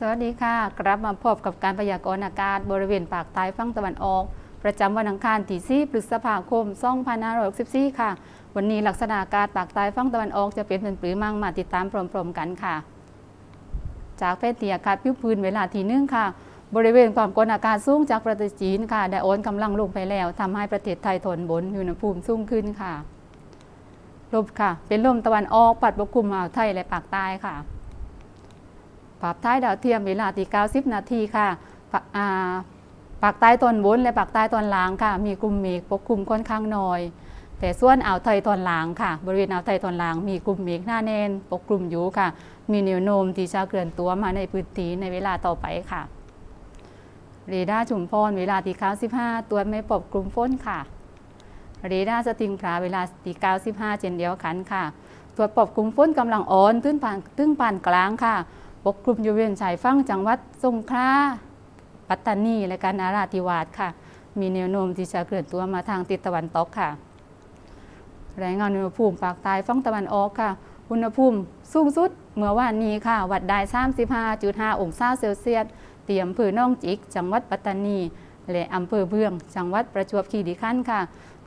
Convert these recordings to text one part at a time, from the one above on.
สวัสดีค่ะ กลับมาพบกับการพยากรณ์อากาศบริเวณปากใต้ฝั่งตะวันออก ประจำวันอังคารที่4พฤษภาคม 2564 ค่ะ วันนี้ลักษณะอากาศปากใต้ฝั่งตะวันออกจะเป็นเป็นปรือมั่งมาติดตามพร้อมๆกันค่ะ จากแผนที่อากาศผิวพื้นเวลาที่นึ่งค่ะ บริเวณความกดอากาศสูงจากประเทศจีนค่ะได้โอนกำลังลงไปแล้วทำให้ประเทศไทยทนบนอุณหภูมิสูงขึ้นค่ะลมค่ะ เป็นลมตะวันออกปัดปกคลุมอ่าวไทยและปากใต้ค่ะ ภาพท้ายดาวเทียมเวลาตี90 นาทีค่ะปาปากใต้ตอนบนและปากใต้ตอนล่างค่ะ มีกลุ่มเมฆปกคลุมค่อนข้างน้อย แต่ส่วนอ่าวไทยตอนล่างค่ะ บริเวณอ่าวไทยตอนล่างมีกลุ่มเมฆหน้าแน่นปกคลุมอยู่ค่ะ มีแนวโน้มที่จะเคลื่อนตัวมาในพื้นที่ในเวลาต่อไปค่ะเรดาร์ชุมพรเวลาตี95ตัวไม่พบกลุ่มฝนค่ะเรดาร์สติงพราเวลาตี95เช่นเดียวกันค่ะตรวจพบกลุ่มฝนกำลังอ่อนตื้นปานตื้นปานกลางค่ะ กคลุมอยู่บริเวณชายฝั่งจังหวัดสงขลาปัตตานีและกานาราธิวาสค่ะ มีแนวโน้มที่จะเคลื่อนตัวมาทางทิศตะวันตกค่ะรายงานอุณหภูมิภาคใต้ฝั่งตะวันออกค่ะ อุณหภูมิสูงสุดเมื่อวานนี้ค่ะ วัดได้ 35.5 องศาเซลเซียส เตรียมอำเภอน้องจิก จังหวัดปัตตานี และอำเภอเบือง จังหวัดประจวบคีรีขันธ์ค่ะ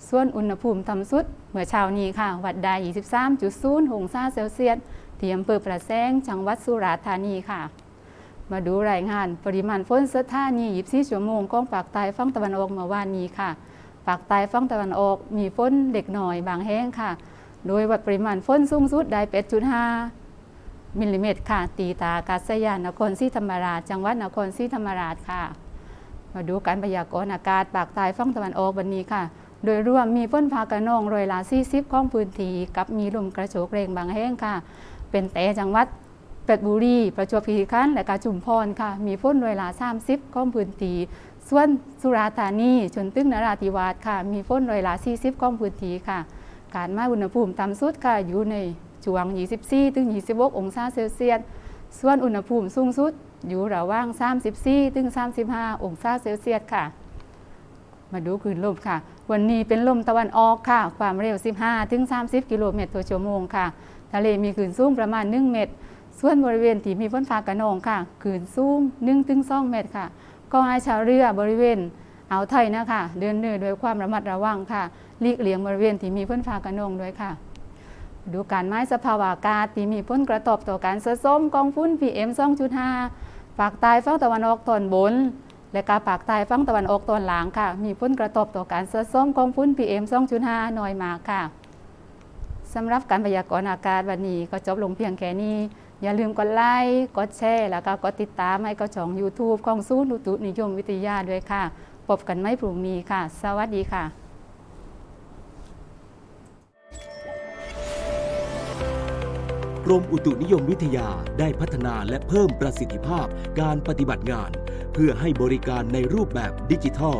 ส่วนอุณหภูมิต่ำสุด เมื่อเช้านี้ค่ะ วัดได้ 23.0 องศาเซลเซียส ที่อำเภอประแสงจังหวัดสุราษฎร์ธานีค่ะ มาดูรายงานปริมาณฝนสถานี24ชั่วโมงของภาคใต้ฝั่งตะวันออกเมื่อวานนี้ค่ะภาคใต้ฝั่งตะวันออกมีฝนเด็กหน่อยบางแห้งค่ะ โดยวัดปริมาณฝนสูงสุดได้8.5มิลลิเมตรค่ะ ตีตากาศยานนครศรีธรรมราช จังหวัดนครศรีธรรมราชค่ะ มาดูการพยากรณ์อากาศภาคใต้ฝั่งตะวันออกวันนี้ค่ะโดยรวมมีฝนฟ้ากระนองร้อยละ40ของพื้นที่กับมีลมกระโชกแรงบางแห้งค่ะ เป็นแต่จังหวัดเป็ดบุรี ประจวบคีรีขันธ์และกาจุมพรค่ะ มีฝนร้อยละ30ของพื้นที่ส่วนสุราษฎร์ธานีจนตึงนราธิวาสค่ะ มีฝนร้อยละ40ของพื้นที่ค่ะ การมาอุณหภูมิต่ำสุดค่ะอยู่ในช่วง 24 ถึง 26 องศาเซลเซียส ส่วนอุณหภูมิสูงสุดอยู่ระหว่าง 34 ถึง 35 องศาเซลเซียสค่ะ มาดูคลื่นลมค่ะ วันนี้เป็นลมตะวันออกค่ะ ความเร็ว 15 ถึง 30 กิโลเมตรต่อชั่วโมงค่ะ ทะเลมีคลื่นสูงประมาณ 1 เมตร ส่วนบริเวณที่มีฝนฟ้ากระนองค่ะคลื่นสูง1ถึง2เมตรค่ะ ก็ให้ชาวเรือบริเวณอ่าวไทยนะคะ เดินเรือด้วยความระมัดระวังค่ะหลีกเลี่ยงบริเวณที่มีฝนฟ้ากระนองด้วยค่ะดูการไม้สภาวะอากาศที่มีผลกระทบต่อการสะสมกองฝุ่น PM 2.5ภาคใต้ฝั่งตะวันออกตอนบน และกาภาคใต้ฝั่งตะวันออกตอนหลังค่ะ มีผลกระทบต่อการสะสมกองฝุ่น PM 2.5น้อยมากค่ะ สำหรับการพยากรณ์อากาศวันนี้ก็จบลงเพียงแค่นี้ อย่าลืมกดไลค์กดแชร์แล้วก็กดติดตามให้กับช่อง YouTube ของศูนย์อุตุนิยมวิทยาด้วยค่ะพบกันไม่พรุ่งนี้ค่ะ สวัสดีค่ะกรมอุตุนิยมวิทยาได้พัฒนาและเพิ่มประสิทธิภาพการปฏิบัติงาน เพื่อให้บริการในรูปแบบดิจิทัล